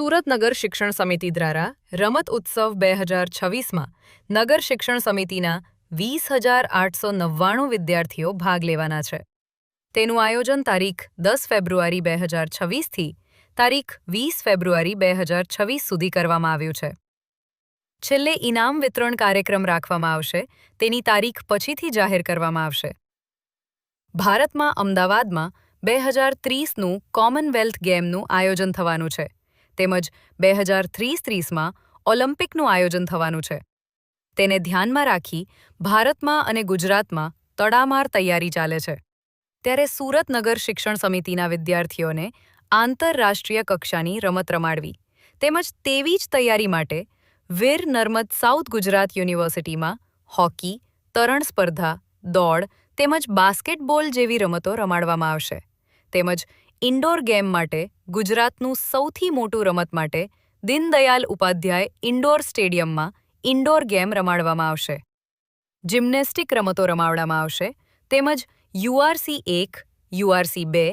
સુરત નગર શિક્ષણ સમિતિ દ્વારા રમત ઉત્સવ બે હજાર છવ્વીસમાં નગર શિક્ષણ સમિતિના વીસ હજાર આઠસો નવ્વાણું વિદ્યાર્થીઓ ભાગ લેવાના છે. તેનું આયોજન તારીખ દસ ફેબ્રુઆરી બે હજાર છવ્વીસથી તારીખ વીસ ફેબ્રુઆરી બે હજાર છવ્વીસ સુધી કરવામાં આવ્યું છે. છેલ્લે ઇનામ વિતરણ કાર્યક્રમ રાખવામાં આવશે, તેની તારીખ પછીથી જાહેર કરવામાં આવશે. ભારતમાં અમદાવાદમાં બે હજાર ત્રીસનું કોમનવેલ્થ ગેમનું આયોજન થવાનું છે. તેમજ બે હજાર ત્રીસ ત્રીસમાં ઓલિમ્પિકનું આયોજન થવાનું છે. તેને ધ્યાનમાં રાખી ભારતમાં અને ગુજરાતમાં તડામાર તૈયારી ચાલે છે. ત્યારે સુરત નગર શિક્ષણ સમિતિના વિદ્યાર્થીઓને આંતરરાષ્ટ્રીય કક્ષાની રમત રમાડવી તેમજ તેવી જ તૈયારી માટે વીર નર્મદ સાઉથ ગુજરાત યુનિવર્સિટીમાં હોકી, તરણ સ્પર્ધા, દોડ તેમજ બાસ્કેટબોલ જેવી રમતો રમાડવામાં આવશે તેમજ ઇન્ડોર ગેમ માટે ગુજરાતનું સૌથી મોટું રમત માટે દીનદયાલ ઉપાધ્યાય ઇન્ડોર સ્ટેડિયમમાં ઇન્ડોર ગેમ રમાડવામાં આવશે. જિમ્નેસ્ટિક રમતો રમાડવામાં આવશે, તેમજ યુઆરસી એક, યુઆરસી બે,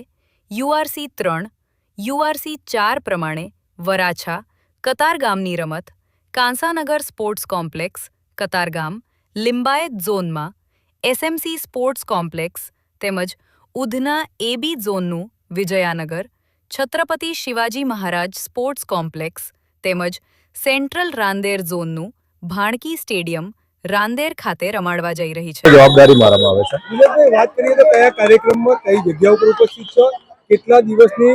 યુઆરસી ત્રણ, યુઆરસી ચાર પ્રમાણે વરાછા, કતારગામની રમત, કાંસાનગર સ્પોર્ટ્સ કોમ્પ્લેક્સ, કતારગામ, લિંબાયત ઝોનમાં, એસએમસી સ્પોર્ટ્સ કોમ્પ્લેક્સ તેમજ ઉધના એબી ઝોનનું વિજયાનગર છત્રપતિ શિવાજી મહારાજ સ્પોર્ટ્સ કોમ્પ્લેક્સ તેમજ સેન્ટ્રલ રાંદેર ઝોનનું ભાણકી સ્ટેડિયમ રાંદેર ખાતે રમાડવા જઈ રહી છે. જવાબદારી મારામાં આવે છે. વાત કરીએ તો કયા કાર્યક્રમમાં કઈ જગ્યા ઉપર ઉપસ્થિત છો? કેટલા દિવસની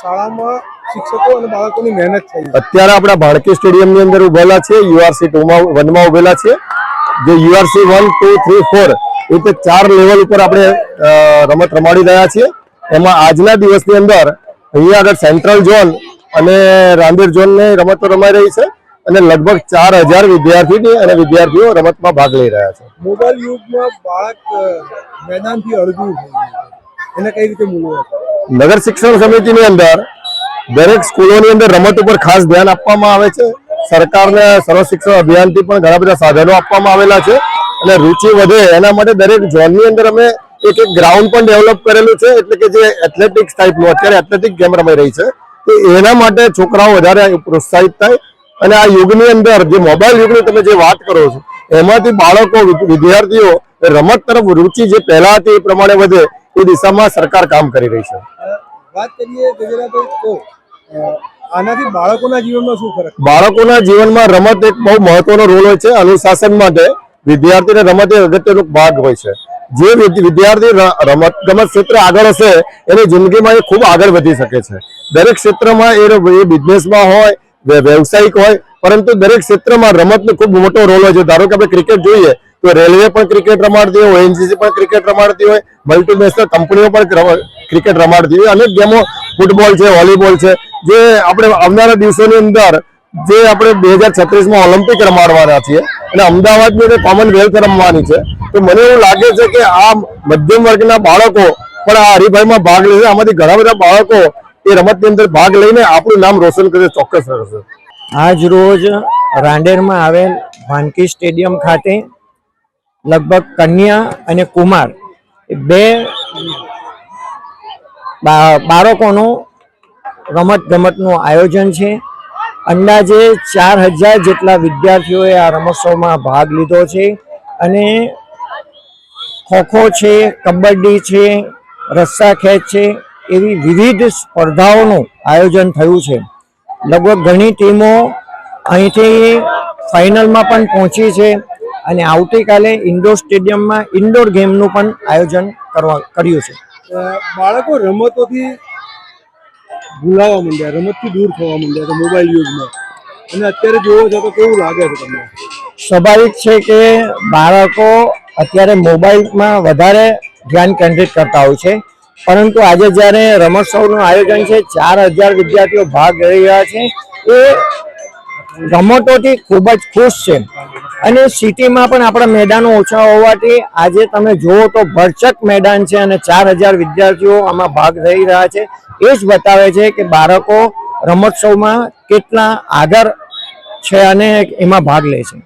શાળામાં શિક્ષકો અને બાળકોની મહેનત થઈ અત્યારે આપણા ભાણકી સ્ટેડિયમની અંદર ઉભેલા છે યુઆરસી ટુમાં વનમાં ઉભેલા છે. જે URC one two three four એ ચાર લેવલ ઉપર આપણે રમત રમાડી રહ્યા છીએ. એમાં આજના દિવસની અંદર અહીંયા આગળ સેન્ટ્રલ ઝોન અને રાંદેર ઝોનની રમતો રમાઈ રહી છે અને લગભગ ચાર હજાર વિદ્યાર્થીની અને વિદ્યાર્થીઓ રમતમાં ભાગ લઈ રહ્યા છે. મોબાઈલ યુગમાં બાળક મેદાનથી છે. એને કઈ રીતે મૂલવું નગર શિક્ષણ સમિતિની અંદર દરેક સ્કૂલોની અંદર રમત ઉપર ખાસ ધ્યાન આપવામાં આવે છે. સરકારને સર્વ શિક્ષણ અભિયાનથી પણ ઘણા બધા સાધનો આપવામાં આવેલા છે. અને રુચિ વધે એના માટે દરેક ઝોનની અંદર અમે એક એક ગ્રાઉન્ડ પણ ડેવલપ કરેલું છે એટલે કે જે એથ્લેટિક્સ ટાઈપનું અત્યારે એથ્લેટિક ગેમ રમાઈ રહી છે તો એના માટે છોકરાઓ વધારે પ્રોત્સાહિત થાય. અને આ યુગની અંદર જે મોબાઈલ યુગની તમે જે વાત કરો છો એમાંથી બાળકો વિદ્યાર્થીઓ રમત તરફ રુચિ જે પહેલા હતી એ પ્રમાણે વધે એ દિશામાં સરકાર કામ કરી રહી છે. વાત કરીએ તો આનાથી બાળકોના જીવનમાં શું ફરક? બાળકોના જીવનમાં રમત એક બહુ મહત્વનો રોલ હોય છે. અનુશાસન માટે વિદ્યાર્થીને રમત એ અગત્યનો ભાગ હોય છે. જે વિદ- વિદ્યાર્થી રમત ગમત ક્ષેત્રે આગળ હશે, એની જિંદગીમાં એ ખૂબ આગળ વધી શકે છે. દરેક ક્ષેત્રમાં એ બિઝનેસમાં હોય વ્યવસાયિક હોય, પરંતુ દરેક ક્ષેત્રમાં રમતનો ખૂબ મોટો રોલ હોય છે. ધારો કે આપણે ક્રિકેટ જોઈએ, તો રેલવે પણ ક્રિકેટ રમાડતી હોય ઓએનજીસી પણ ક્રિકેટ રમાડતી હોય મલ્ટીનેશનલ કંપનીઓ પણ ક્રિકેટ રમાડતી હોય. અનેક ગેમો ફૂટબોલ છે વોલીબોલ છે, જે આપણે આવનારા દિવસોની અંદર, જે આપણે બે હજાર છત્રીસમાં ઓલિમ્પિક રમાડવાના છીએ અને અમદાવાદની અંદર કોમનવેલ્થ રમવાની છે. તો મને એવું લાગે છે કે આ મધ્યમ વર્ગના બાળકો પણ આ હરીફાઈમાં ભાગ લેશે. આમાંથી ઘણા બધા બાળકો એ રમતની અંદર ભાગ લઈને આપણું નામ રોશન કરશે ચોક્કસ કરશે આજ રોજ રાંડેરમાં આવેલ ભાનકી સ્ટેડિયમ ખાતે લગભગ કન્યા અને કુમાર બા- બાળકોનું રમત ગમતનું આયોજન છે. અંદાજે ચાર હજાર જેટલા વિદ્યાર્થીઓએ આ રમોત્સવમાં ભાગ લીધો છે અને ખોખો છે, કબડ્ડી છે, રસ્સા ખેંચ છે, એવી વિવિધ સ્પર્ધાઓનું આયોજન થયું છે. લગભગ ઘણી ટીમો અહીંથી ફાઇનલમાં પણ પહોંચી છે અને આવતીકાલે ઇન્ડોર સ્ટેડિયમમાં ઇન્ડોર ગેમનું પણ આયોજન કરવા કર્યું છે. બાળકો રમતોથી ભૂલાવા માંડ્યા, રમતથી દૂર થવા માંડ્યા મોબાઈલ યુગમાં અને અત્યારે જોવો છો તો કેવું લાગે છે તમને? સ્વાભાવિક છે કે બાળકો અત્યારે મોબાઈલમાં વધારે ધ્યાન કેન્દ્રિત કરતા હોય છે. પરંતુ આજે જ્યારે રમોત્સવનું આયોજન છે, ચાર હજાર વિદ્યાર્થીઓ ભાગ લઈ રહ્યા છે, એ રમતોથી ખૂબ જ ખુશ છે. અને સિટીમાં પણ આપણા મેદાનો ઓછા હોવાથી આજે તમે જુઓ તો ભરચક મેદાન છે અને ચાર હજાર વિદ્યાર્થીઓ આમાં ભાગ લઈ રહ્યા છે. એ જ બતાવે છે કે બાળકો રમોત્સવમાં કેટલા આગળ છે અને એમાં ભાગ લે છે.